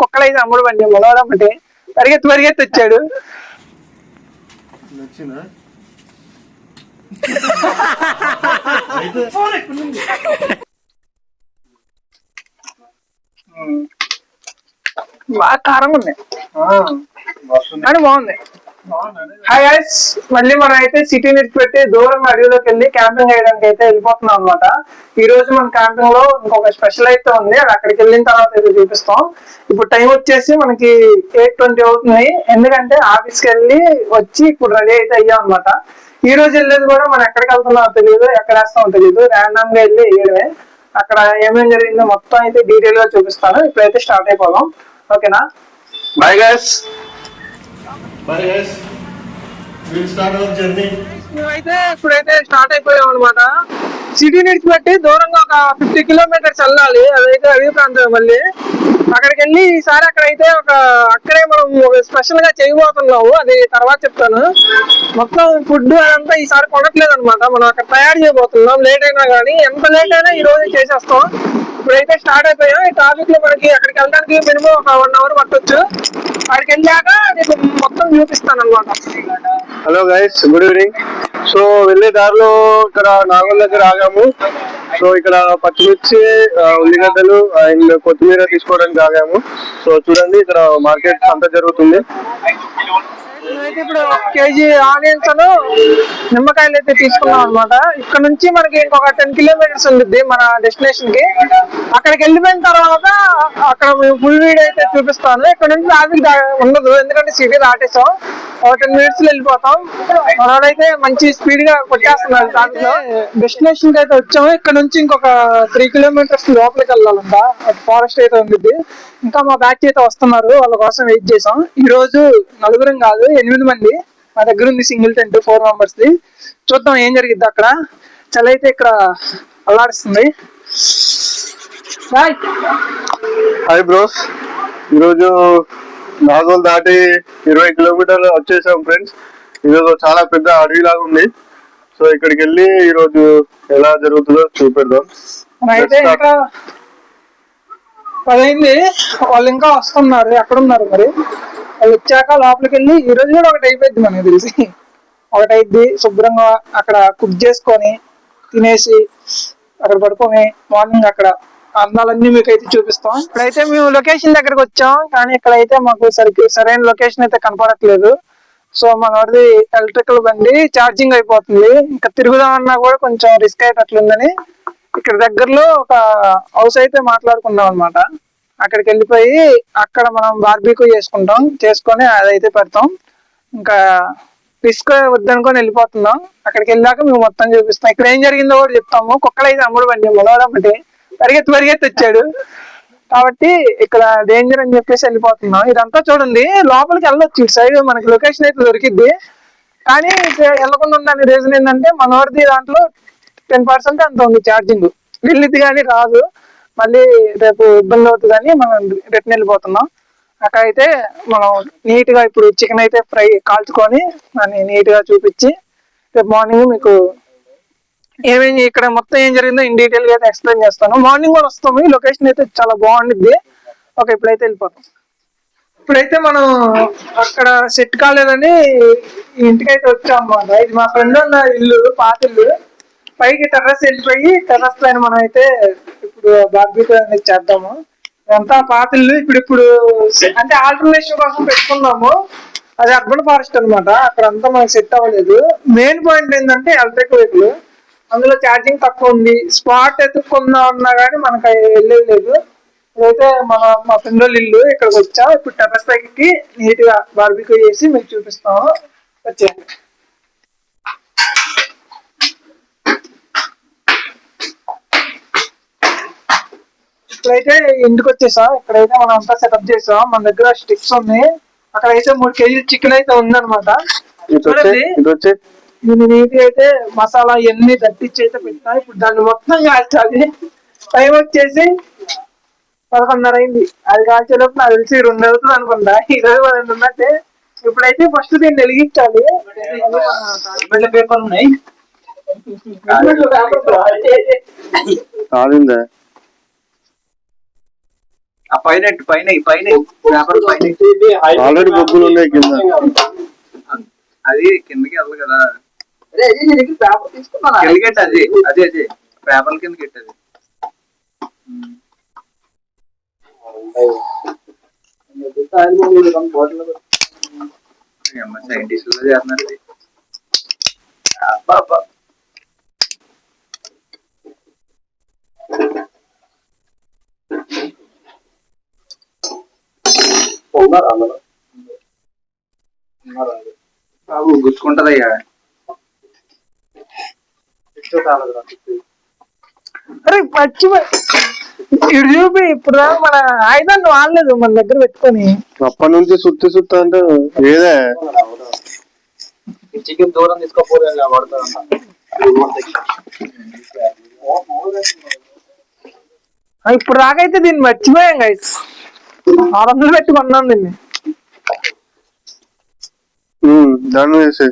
కుక్కలు అయితే అమ్ముడు బండి మొదలమ్మటే పరిగెత్తి పరిగెత్తి వచ్చాడు బాగా కారంగా ఉంది కానీ బాగుంది. హాయ్ గైస్ మళ్ళీ మనం అయితే సిటీ నుంచి పెట్టి దూరం అడవిలోకి వెళ్ళి క్యాంపింగ్ చేయడానికి అయితే వెళ్ళిపోతున్నాం అనమాట ఈ రోజు మన క్యాంపింగ్లో ఇంకొక స్పెషల్ అయితే ఉంది. అది అక్కడికి వెళ్ళిన తర్వాత అయితే చూపిస్తాం. ఇప్పుడు టైం వచ్చేసి మనకి ఎయిట్ ట్వంటీ అవుతుంది. ఎందుకంటే ఆఫీస్కి వెళ్ళి వచ్చి ఇప్పుడు రెడీ అయితే అయ్యాం అనమాట ఈ రోజు వెళ్ళేది కూడా మనం ఎక్కడికి వెళ్తున్నామో తెలియదు ఎక్కడ వేస్తామో తెలియదు ర్యాండమ్గా వెళ్ళి వేయడమే. అక్కడ ఏమేమి జరిగిందో మొత్తం అయితే డీటెయిల్గా చూపిస్తాను. ఇప్పుడైతే స్టార్ట్ అయిపోదాం. ఓకేనా bye guys bye guys will start our journey మేమైతే ఇప్పుడైతే స్టార్ట్ అయిపోయాం అనమాట సిటీ నుంచి బట్టి దూరంగా ఒక ఫిఫ్టీ కిలోమీటర్స్ వెళ్ళాలి. అదైతే అడవి ప్రాంతం మళ్ళీ. అక్కడికి వెళ్ళి ఈసారి అక్కడైతే ఒక అక్కడే మనం ఒక స్పెషల్గా చేయబోతున్నాము. అది తర్వాత చెప్తాను. మొత్తం ఫుడ్ అదంతా ఈసారి కొనట్లేదు అనమాట మనం అక్కడ తయారు చేయబోతున్నాం. లేట్ అయినా కానీ ఎంత లేట్ అయినా ఈ రోజు చేసేస్తాం. ఇప్పుడైతే స్టార్ట్ అయిపోయాం ఈ ట్రాఫిక్లో మనకి అక్కడికి వెళ్ళడానికి మినిమం ఒక వన్ అవర్ పట్టొచ్చు. అక్కడికి వెళ్ళాక నేను మొత్తం చూపిస్తాను అనమాట hello guys good evening so వెళ్ళే దారిలో ఇక్కడ నాగల్ దగ్గర ఆగాము. సో ఇక్కడ పచ్చిమిర్చి ఉల్లిగడ్డలు అండ్ కొత్తిమీర తీసుకోవడానికి ఆగాము. సో చూడండి ఇక్కడ మార్కెట్ అంతా జరుగుతుంది. మేమైతే ఇప్పుడు ఒక కేజీ ఆనియన్స్ నిమ్మకాయలు అయితే తీసుకున్నాం అనమాట ఇక్కడ నుంచి మనకి ఇంకొక టెన్ కిలోమీటర్స్ ఉంటుంది మన డెస్టినేషన్కి అక్కడికి వెళ్ళిపోయిన తర్వాత అక్కడ మేము ఫుల్ వీడియో అయితే చూపిస్తాను. ఇక్కడ నుంచి ట్రాఫిక్ ఉండదు. ఎందుకంటే సిటీ దాటేసాం. ఒక టెన్ మినిట్స్లో వెళ్ళిపోతాం. మనైతే మంచి స్పీడ్గా కొట్టేస్తున్నారు దాంట్లో డెస్టినేషన్కి అయితే వచ్చాము. ఇక్కడ నుంచి ఇంకొక త్రీ కిలోమీటర్స్ లోపలికి వెళ్ళాలంట. ఫారెస్ట్ అయితే ఉంది ఇంకా మా బ్యాచ్ అయితే వస్తున్నారు. వాళ్ళ కోసం వెయిట్ చేసాం. ఈ రోజు నలుగురం కాదు. ఎనిమిది మంది. మా దగ్గర ఉంది సింగిల్ టెంట్ ఫోర్ మెంబర్స్ ది. చూద్దాం ఏం జరిగిద్ది అక్కడ. చలి అయితే ఇక్కడ అల్లాడిస్తుంది. హాయ్ బ్రోస్ ఈరోజు నాగోల్ దాటి ఇరవై కిలోమీటర్లు వచ్చేసాం ఫ్రెండ్స్ ఈరోజు చాలా పెద్ద అడవిలాగా ఉంది. సో ఇక్కడికి వెళ్ళి ఈరోజు ఎలా జరుగుతుందో చూపెడదాం. అయితే. ఇంకా పదైంది. వాళ్ళు ఇంకా వస్తున్నారు ఎక్కడ ఉన్నారు మరి? అది వచ్చాక లోపలికి వెళ్ళి ఈ రోజు కూడా ఒకటి అయిపోయింది మనకి తెలిసి. ఒకటి అయింది శుభ్రంగా అక్కడ కుక్ చేసుకొని తినేసి అక్కడ పడుకొని మార్నింగ్ అక్కడ అందాలన్నీ మీకు అయితే చూపిస్తాం. ఇప్పుడైతే మేము లొకేషన్ దగ్గరకు వచ్చాం కానీ ఇక్కడైతే మాకు సరికి సరైన లొకేషన్ అయితే కనపడట్లేదు. సో మనది ఎలక్ట్రికల్ బండి ఛార్జింగ్ అయిపోతుంది. ఇంకా తిరుగుదామన్నా కూడా కొంచెం రిస్క్ అయ్యేటట్లుందని ఇక్కడ దగ్గరలో ఒక హౌస్ అయితే మాట్లాడుకున్నాం అనమాట అక్కడికి వెళ్ళిపోయి అక్కడ మనం బార్బీక్యూ చేసుకుంటాం. చేసుకొని అదైతే పెడతాం. ఇంకా రిస్క్ వద్దనుకొని వెళ్ళిపోతున్నాం. అక్కడికి వెళ్ళాక మేము మొత్తం చూపిస్తాం. ఇక్కడ ఏం జరిగిందో కూడా చెప్తాము. కుక్కలు అయితే అమ్ముడు బండి మొదలమ్మటి పరిగెత్తి పరిగెత్తి వచ్చాడు. కాబట్టి ఇక్కడ డేంజర్ అని చెప్పేసి వెళ్ళిపోతున్నాం. ఇదంతా చూడండి. లోపలికి వెళ్ళొచ్చు. ఇటు సైడ్ మనకి లొకేషన్ అయితే దొరికిద్ది. కానీ వెళ్ళకుండా ఉండడానికి రీజన్ ఏంటంటే మనోడిది దాంట్లో టెన్ పర్సెంట్ అంత ఉంది ఛార్జింగ్ వెళ్ళిద్ది కానీ రాదు. మళ్ళీ రేపు ఇబ్బంది అవుతుంది అని మనం రిటర్న్ వెళ్ళిపోతున్నాం. అక్కడ అయితే మనం నీట్గా ఇప్పుడు చికెన్ అయితే ఫ్రై కాల్చుకొని దాన్ని నీట్గా చూపించి రేపు మార్నింగ్ మీకు ఏమేమి ఇక్కడ మొత్తం ఏం జరిగిందో ఇన్ డీటెయిల్ అయితే ఎక్స్ప్లెయిన్ చేస్తాను. మార్నింగ్ కూడా వస్తాము ఈ లొకేషన్ అయితే చాలా బాగుండిద్ది. ఓకే ఇప్పుడైతే వెళ్ళిపోతాం. ఇప్పుడైతే మనం అక్కడ సెట్ కాలేదని ఇంటికైతే వచ్చాం అన్నమాట. ఇది మా ఫ్రెండ్ ఉన్న ఇల్లు పాత ఇల్లు. పైకి టెర్రస్ వెళ్ళిపోయి టెర్రస్ పైన మనం అయితే ఇప్పుడు బార్బీక్యూ అనేది చేద్దాము. ఇదంతా పాత ఇల్లు. ఇప్పుడు ఇప్పుడు అంటే ఆల్టర్నేషన్ కోసం పెట్టుకున్నాము. అది అర్బన్ ఫారెస్ట్ అన్నమాట. అక్కడ అంతా మనకి సెట్ అవ్వలేదు. మెయిన్ పాయింట్ ఏంటంటే ఎలక్ట్రిక్ వెహికల్. అందులో ఛార్జింగ్ తక్కువ ఉంది. స్పాట్ ఎత్తుక్కుందాం అన్నా కానీ మనకు వెళ్ళేది లేదు. ఇదైతే మన మా ఫ్రెండ్ వాళ్ళ ఇల్లు ఇక్కడికి వచ్చా ఇప్పుడు టెర్రస్ పైకి నీట్గా బార్బిక్యూ చేసి మీకు చూపిస్తాము. వచ్చేయండి. ఇక్కడైతే ఇంటికి వచ్చేసా? ఇక్కడైతే మనం అంతా సెటప్ చేసాం. మన దగ్గర స్టిక్స్ ఉన్నాయి. అక్కడైతే మూడు కేజీలు చికెన్ అయితే ఉందన్నమాట. దీన్ని నీట్ అయితే మసాలా ఇవన్నీ దట్టించి అయితే పెట్టినా. ఇప్పుడు దాన్ని మొత్తం కాల్చాలి. టైం వచ్చేసి పదకొండున్నర అయింది. అది కాల్చేలోపు నాకు తెలిసి రెండు అవుతుంది అనుకుంటా. ఈ రోజు పన్నెండు ఉన్నట్టే. ఇప్పుడైతే ఫస్ట్ దీన్ని వెలిగించాలి. పేపర్ ఉన్నాయి. కాలిందా? ఆ పైన పైన పైన పేపర్ పైన ఆల్రెడీ బొగ్గులు ఉన్నాయి కింద. అది కిందకి వెళ్ళదు కదా. అరే అజయ్ నీ దగ్గర పేపర్ తీసుకున్నా కిందకి ఎట్టు అది? అదే అదే. పేపర్ కిందకి ఎట్టు అది? సైంటిస్టులు చేస్తున్నారు. బాబు గుచ్చుకుంటదయ్యా అరే పచ్చి చూపి ఇప్పుడు మన ఆయుధాన్ని వాడలేదు మన దగ్గర పెట్టుకొని. అప్పటి నుంచి సుత్తి సుత్తి అంటే ఏదే? చికెన్ దూరం ఆ, ఇప్పుడు దాకైతే దీన్ని మర్చిపోయాం గైస్ ఆరు వందలు పెట్టి కొన్నాం దీన్ని దాన్ని వేసే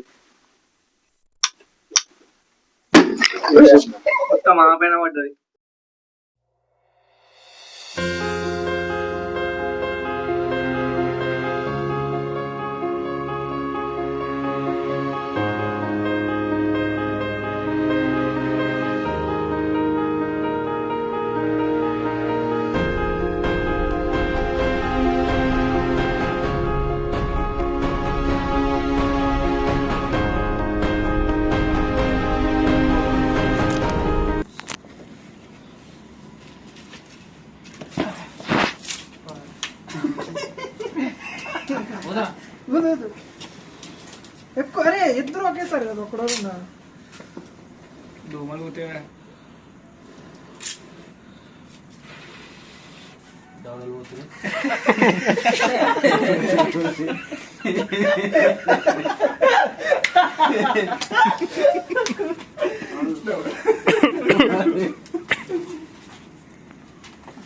మొత్తం మా పైన పడ్డది. ఒకేసారి కదా ఒకడో దోమలు పోతే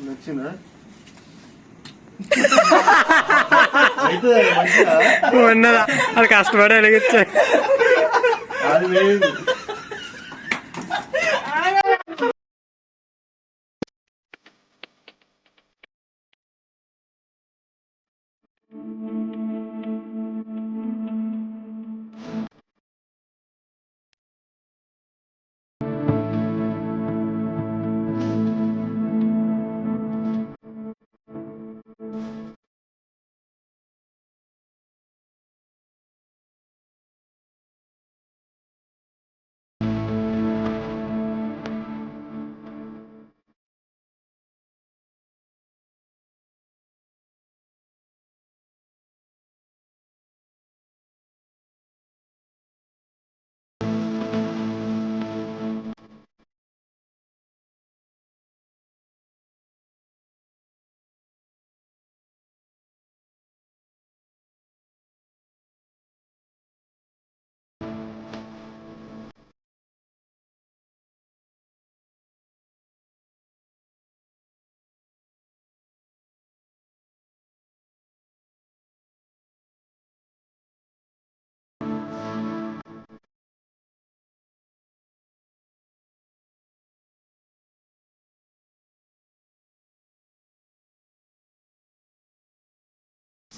నచ్చిందా? అది కష్టపడి అడిగిచ్చా అది లేదు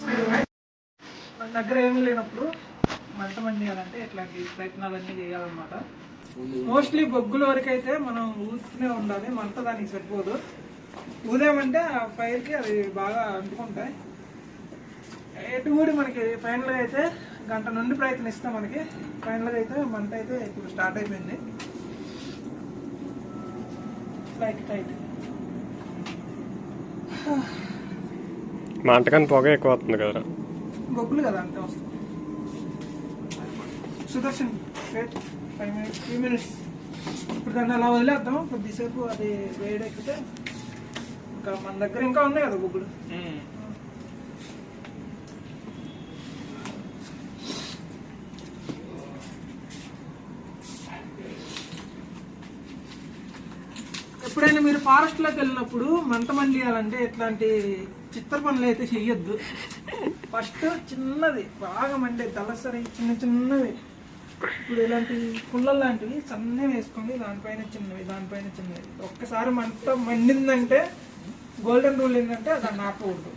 మన దగ్గర ఏమీ లేనప్పుడు మంట మండియాలంటే ఇట్లాంటి ప్రయత్నాలన్నీ చేయాలన్నమాట. మోస్ట్లీ బొగ్గుల వరకు అయితే మనం ఊస్తూనే ఉండాలి మంట దానికి సరిపోదు. ఊదేమంటే ఆ ఫైర్కి అది బాగా అంటుకుంటాయి. ఎటు కూడా మనకి ఫైనల్గా అయితే గంట నుండి ప్రయత్నిస్తాం మనకి. ఫైనల్గా అయితే మంట అయితే ఇప్పుడు స్టార్ట్ అయిపోయింది. లైట్ టైట్ మంటకాన్ని పొగ ఎక్కువ వస్తుంది కదరా. బొగ్గులు కదా అంతే వస్తుంది. Sudarshan wait five minutes three minutes ఇప్పుడు దాన్ని అలా వదిలేద్దాం కొద్దిసేపు అది వేడెక్కితే ఇంకా మన దగ్గర ఇంకా ఉన్నాయి కదా బొగ్గులు ఎప్పుడైనా మీరు ఫారెస్ట్లోకి వెళ్ళినప్పుడు మంట మండియాలంటే ఇట్లాంటి చిత్ర పనులు అయితే చెయ్యొద్దు. ఫస్ట్ చిన్నది బాగా మండే దళసరి చిన్న చిన్నవి. ఇప్పుడు ఇలాంటి పుల్లలు లాంటివి సన్నవి వేసుకోండి దానిపైన చిన్నవి దానిపైన చిన్నవి. ఒక్కసారి మంట మండిందంటే గోల్డెన్ రూల్ ఏంటంటే దాన్ని ఆపకూడదు.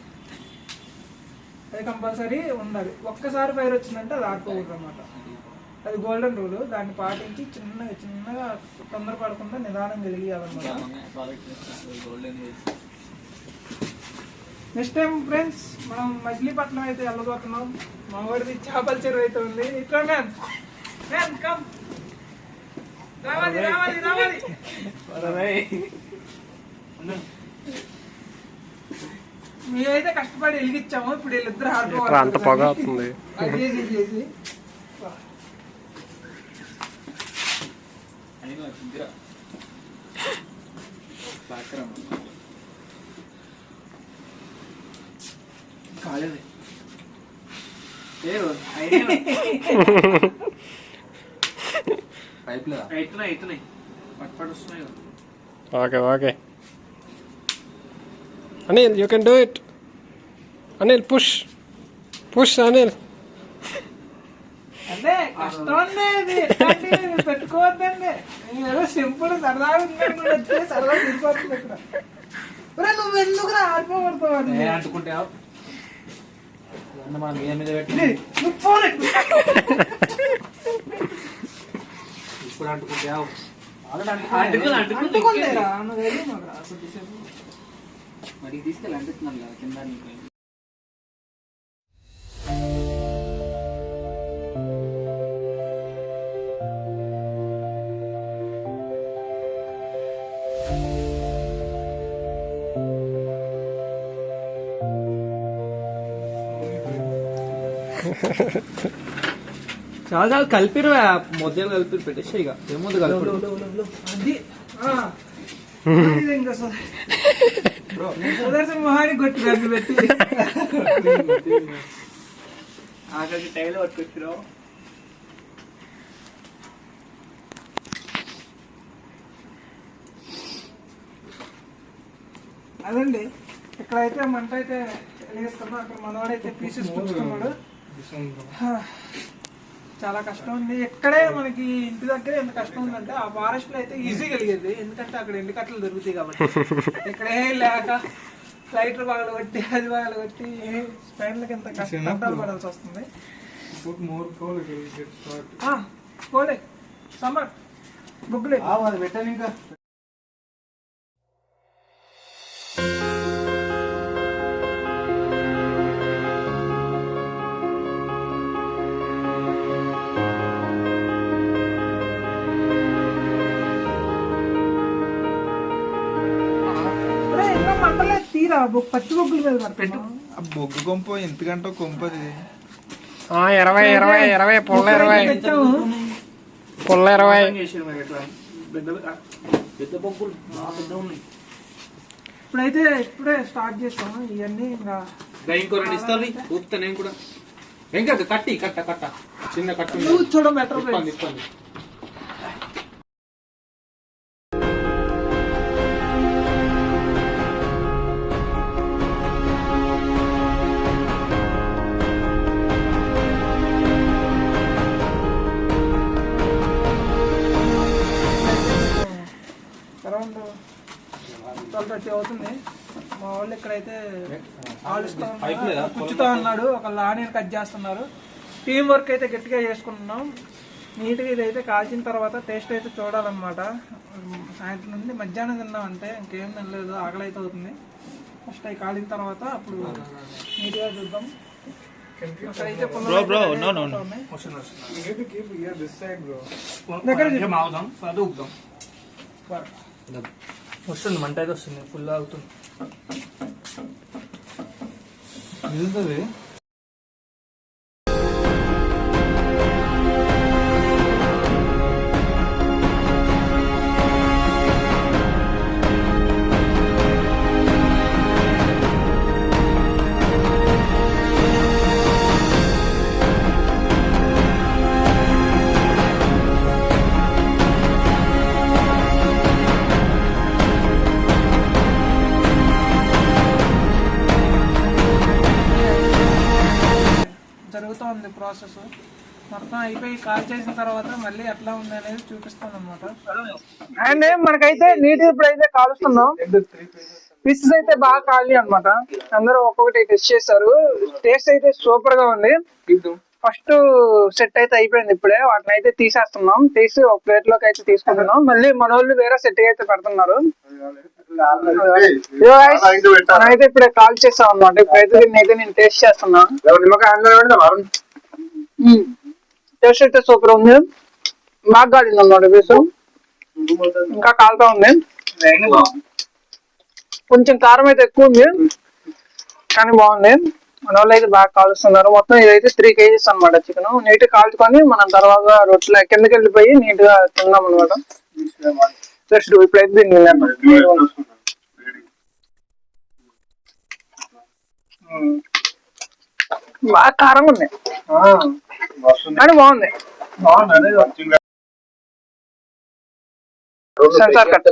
అది కంపల్సరీ ఉండాలి. ఒక్కసారి ఫైర్ వచ్చిందంటే అది ఆపకూడదు అనమాట అది గోల్డెన్ రూల్ దాన్ని పాటించి చిన్నగా చిన్నగా తొందరపడకుండా నిదానం కలిగియాలన్నమాట నెక్స్ట్ టైం ఫ్రెండ్స్ మనం మచిలీపట్నం అయితే వెళ్ళబోతున్నాం. మా వాడిది చేపల చెరువు అయితే ఉంది. ఇట్లా మ్యాన్ మ్యాన్ కమ్ రావాలి రావాలి రావాలి. మేమైతే కష్టపడి వెలిగించాము. ఇప్పుడు వీళ్ళిద్దరు ఇట్లా అంత పొగ అవుతుంది చేసి ఇది కాలేదు. Okay okay. Anil you can do it Anil push push Anil. అంటే కష్టం పెట్టుకోవద్దండి. ఏదో సింపుల్ సరదాగా తిరిగిపోతుంది ఇక్కడ. నువ్వు ఎందుకు ఆడిపోబడతావు అని ఏ అంటుకుంటావు మన మీద మీద పెట్టి నువ్వు ఫోన్ ఎత్తు. ఇప్పుడు అంటుకుంటావు మరి తీసుకెళ్ళి అంటున్నాను కదా కింద చాలా చాలా కలిపిరు మొదలు కలిపి పెట్టేసి ఇక. ఏముంది కలిపి అది ఆ. ఇది ఇంకా సో- సుదర్శన్ మొహానికి కొట్టి గడ్డి పెట్టి. ఆఖరికి టైలో పట్టుకొచ్చిరావు అదండి. ఇక్కడైతే మంట అయితే వెలిగిస్తున్నాం అక్కడ మనవాడైతే పీసెస్ పుచ్చుకున్నాడు. చాలా కష్టం ఉంది. ఇక్కడే మనకి ఇంటి దగ్గర ఎంత కష్టం ఉందంటే ఆ ఫారెస్ట్లో అయితే ఈజీ కలిగేది. ఎందుకంటే అక్కడ ఎండు కట్టలు దొరుకుతాయి కాబట్టి. ఇక్కడే లేక ఫ్లైట్లు బాగా కొట్టి అది బాగా కొట్టి స్పైన్లకి ఎంత కష్టాలు పడాల్సి వస్తుంది. ఆ, పోలే. సమ్మర్. బుగ్గులే. అది పెట్టాను ఇంకా. పచ్చి బొగ్గుల మీద పెట్టు. ఆ బొగ్గు కొంప ఎంతకంటే కొంపది ఆ, ఇరవై ఇరవై ఇరవై పుల్ల ఇరవై. పుల్ల ఇరవై. ఇప్పుడైతే ఇప్పుడే స్టార్ట్ చేసాము ఇవన్నీ ఇంకా గా ఇంకో రెండు ఇస్తాను ఊపుతా నేను కూడా. ఇంకా కట్టి కట్ట కట్ట. చిన్న కట్టు చూడ బెటర్ ఒక లానీని కట్ చేస్తున్నారు. టీం వర్క్ అయితే గట్టిగా చేసుకుంటున్నాం. నీట్గా ఇదైతే కాల్చిన తర్వాత టేస్ట్ అయితే చూడాలన్నమాట. సాయంత్రం నుండి మధ్యాహ్నం తిన్నామంటే ఇంకేం తినలేదు ఆకలి అయితే అవుతుంది ఫస్ట్ అవి కాలిన తర్వాత అప్పుడు నీట్గా చూద్దాం. వస్తుంది మంట అయితే వస్తుంది ఫుల్ అవుతుంది. ప్రాసెస్ మొత్తం అయిపోయి కాల్ చేసిన తర్వాత మళ్ళీ ఎట్లా ఉంది అనేది చూపిస్తాను అనమాట అండ్ మనకైతే నీట్ ఇప్పుడైతే కాలుస్తున్నాం పీసెస్ అయితే బాగా కాలి అన్నమాట. అందరూ ఒక్కొక్కటి టెస్ట్ చేశారు టేస్ట్ అయితే సూపర్గా ఉంది. ఫస్ట్ సెట్ అయితే అయిపోయింది ఇప్పుడే. వాటిని అయితే తీసేస్తున్నాం. తీసి ఒక ప్లేట్లోకి అయితే తీసుకుంటున్నాం. మళ్ళీ మన వాళ్ళు వేరే సెట్ అయితే పెడుతున్నారు. అయితే ఇప్పుడే కాల్ చేస్తాం అనమాట ఇప్పుడైతే దీన్ని అయితే నేను టేస్ట్ చేస్తున్నా. టేస్ట్ అయితే సూపర్ ఉంది. బాగా గాడింది అన్నమాట పీసు. ఇంకా కాలుతా ఉంది. కొంచెం కారం అయితే ఎక్కువ ఉంది. కానీ బాగుంది. మన వాళ్ళు అయితే బాగా కాలుస్తున్నారు. మొత్తం ఇదైతే త్రీ కేజీస్ అనమాట చికెన్. నీట్ కాల్చుకొని మనం తర్వాత రొట్టెల కిందకి వెళ్ళిపోయి నీట్గా తిన్నాం అనమాట జస్ట్ ఇప్పుడైతే దీన్ని బాగా కారం ఉంది. కానీ బాగుంది. Censor cut.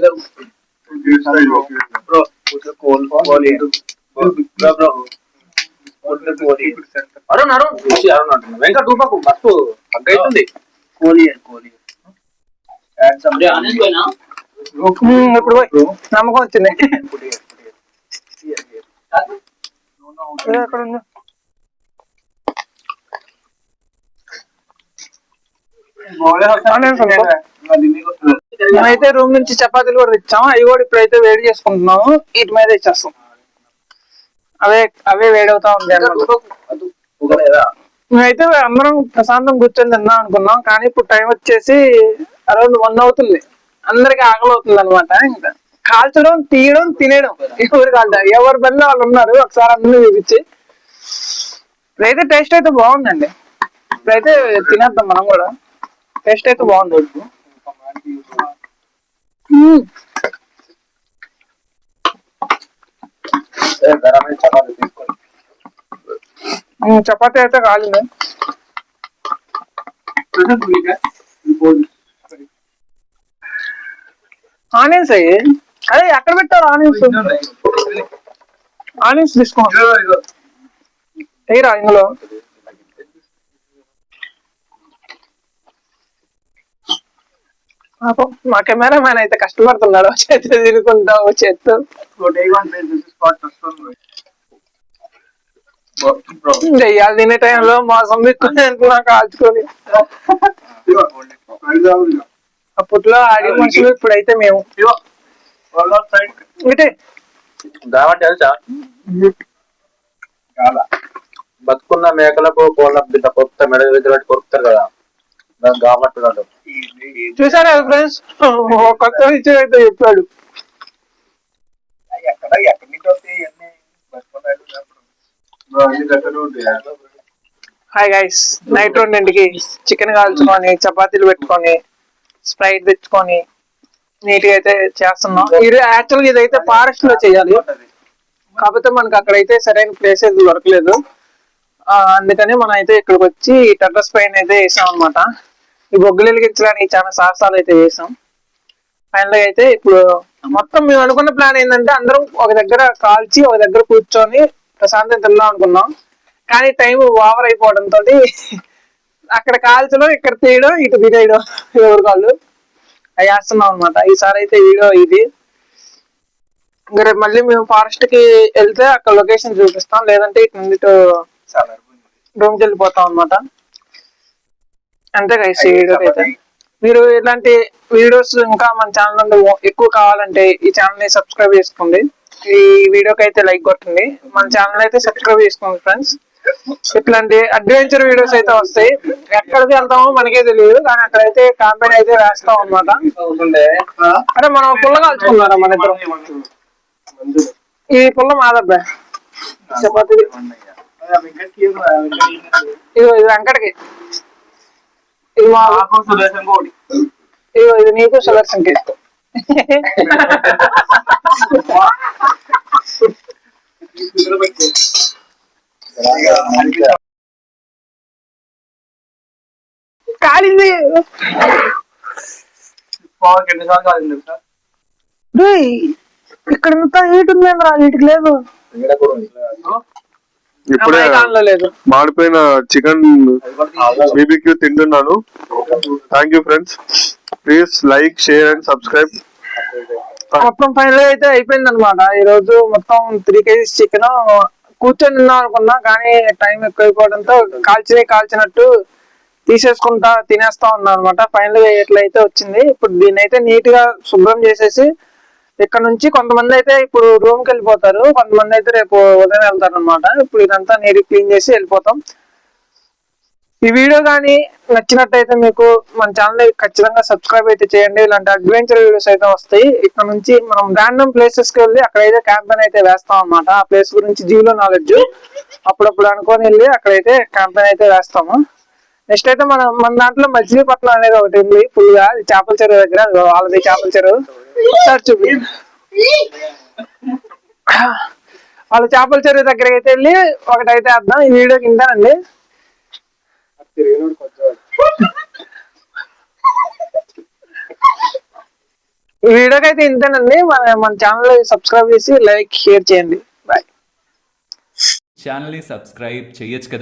అరుణ్ అరుణ్. చూసి అరుణ్ అంటున్నా. వెంకట రూపకు తగ్గైతుంది ఇప్పుడు నమ్మకం వచ్చింది. అక్కడ ఉంది ఆనియన్స్ అనుకో. మేమైతే రూమ్ నుంచి చపాతీలు కూడా తెచ్చాము. అవి కూడా ఇప్పుడైతే వేడి చేసుకుంటున్నాము. వీటి మీద ఇచ్చేస్తాం. అవే అవే వేడవుతా ఉంది అన్నమాట. మేమైతే అందరం ప్రశాంతం కూర్చొని తిందాం అనుకున్నాం. కానీ ఇప్పుడు టైం వచ్చేసి అరౌండ్ వన్ అవుతుంది. అందరికి ఆకలి అవుతుంది అనమాట ఇంకా కాల్చడం తీయడం తినేయడం. ఎవరు కాదు ఎవరి పని వాళ్ళు ఉన్నారు ఒకసారి అందరూ చూపించి ఇప్పుడైతే టేస్ట్ అయితే బాగుందండి. ఇప్పుడైతే తినేద్దాం మనం కూడా. టేస్ట్ అయితే బాగుంది చపాతీ అయితే కాలింది ఆనియన్స్ అయ్యి. అదే ఎక్కడ పెట్టారు ఆనియన్స్? ఆనియన్స్ తీసుకోండి ఇందులో. పాపం మా కెమెరా మ్యాన్ అయితే కష్టపడుతున్నాడు. చేతి తిరుగుకుంటా ఓ చేత్తో. చెయ్యాలి తినే టైంలో మాసం పెట్టుకుని కాల్చుకొని. అప్పట్లో ఆడి మనుషులు ఇప్పుడైతే మేము. బతుకున్న మేకలకు కోళ్ళకు బిడ్డ కొత్త మెడ దగ్గర కొరుకుతారు కదా. దానికి కాబట్టి చూసారా ఫ్రెండ్స్? కొత్త విషయం అయితే చెప్పాడు. హాయ్ గైస్ నైట్ రెండింటికి చికెన్ కాల్చుకొని చపాతీలు పెట్టుకొని స్ప్రైట్ తెచ్చుకొని నీట్గా అయితే చేస్తున్నాం. ఇది యాక్చువల్గా ఇదైతే ఫారెస్ట్లో చేయాలి. కాకపోతే మనకి అక్కడైతే సరైన ప్లేస్ అయితే దొరకలేదు అందుకని మనం అయితే ఇక్కడికి వచ్చి టెర్రస్ పైన అయితే వేసాం అనమాట ఈ బొగ్గులు వెలిగించడానికి చాలా సాహసాలు అయితే వేసాం ఫైనల్గా అయితే ఇప్పుడు మొత్తం మేము అనుకున్న ప్లాన్ ఏంటంటే అందరం ఒక దగ్గర కాల్చి ఒక దగ్గర కూర్చొని ప్రశాంతం తిందాం అనుకున్నాం. కానీ టైం ఓవర్ అయిపోవడంతో అక్కడ కాల్చడం ఇక్కడ తీయడం ఇటు తినేయడం ఎవరు కాళ్ళు. అవి వేస్తున్నాం అనమాట ఈసారి అయితే వీడియో ఇది. ఇంకా రేపు మళ్ళీ మేము ఫారెస్ట్కి వెళ్తే అక్కడ లొకేషన్ చూపిస్తాం. లేదంటే ఇటు నుండి రూమ్కి వెళ్ళిపోతాం అనమాట అంతే గైస్ ఈ వీడియో అయితే మీరు ఇలాంటి వీడియోస్ ఇంకా మన ఛానల్ నుండి ఎక్కువ కావాలంటే ఈ ఛానల్ని సబ్స్క్రైబ్ చేసుకోండి. ఈ వీడియోకి అయితే లైక్ కొట్టండి. మన ఛానల్ అయితే సబ్స్క్రైబ్ చేసుకోండి ఫ్రెండ్స్ ఇట్లాంటి అడ్వెంచర్ వీడియోస్ అయితే వస్తాయి. ఎక్కడికి వెళ్తామో మనకే తెలియదు కానీ అక్కడైతే కాంపెయిన్ అయితే వేస్తాం అనమాట అరే మనం పుల్ల కాల్చుకున్నారా మన ఇద్దరం. ఈ పుల్ల మాదబ్బా. చపాతీ ఇది వెంకటకి. ఇది మా ఇది నీకు సుదర్శన్కి కాలింది. రేయ్, ఇక్కడ ఇంత హీట్ ఉందేంద్రా? వీటికి లేదు. ఇప్పుడే మాడిపోయిన చికెన్ బీబీక్యూ తింటున్నాను. Thank you friends please like share and subscribe మొత్తం ఫైనల్ అయితే అయిపోయింది అనమాట ఈ రోజు మొత్తం త్రీ కేజీస్ చికెన్ కూర్చొని తిందాం అనుకున్నా కానీ టైం ఎక్కువైపోవడంతో కాల్చి కాల్చినట్టు తీసేసుకుంటా తినేస్తా ఉన్నా అనమాట ఫైనల్గా ఎట్లయితే వచ్చింది ఇప్పుడు దీన్ని అయితే నీట్గా శుభ్రం చేసేసి ఇక్కడ నుంచి కొంతమంది అయితే ఇప్పుడు రూమ్కి వెళ్ళిపోతారు. కొంతమంది అయితే రేపు ఉదయం వెళ్తారు అనమాట ఇప్పుడు ఇదంతా నీరు క్లీన్ చేసి వెళ్ళిపోతాం. ఈ వీడియో కానీ నచ్చినట్టయితే మీకు మన ఛానల్ ఖచ్చితంగా సబ్స్క్రైబ్ అయితే చేయండి. ఇలాంటి అడ్వెంచర్ వీడియోస్ అయితే వస్తాయి. ఇక్కడ నుంచి మనం ర్యాండమ్ ప్లేసెస్కి వెళ్ళి అక్కడైతే క్యాంపెయిన్ అయితే వేస్తాం అనమాట ఆ ప్లేస్ గురించి జీలో నాలెడ్జ్ అప్పుడప్పుడు అనుకొని వెళ్ళి అక్కడైతే క్యాంపెయిన్ అయితే వేస్తాము. నెక్స్ట్ అయితే మనం మన దాంట్లో మచిలీపట్నం అనేది ఒకటి ఉంది. ఫుల్గా చేపల చెరువు దగ్గర. ఆల్రెడీ వాళ్ళది చేపల చెరువు. సార్ చూపి వాళ్ళ చేపల చెరువు దగ్గరికి అయితే వెళ్ళి ఒకటైతే వేద్దాం. ఈ వీడియో కిందనండి. ఈ వీడియోకి అయితే ఇంతేనండి. మన మన ఛానల్ సబ్స్క్రైబ్ చేసి లైక్ షేర్ చేయండి. బాయ్ ఛానల్ని సబ్స్క్రైబ్ చేయొచ్చు కదా.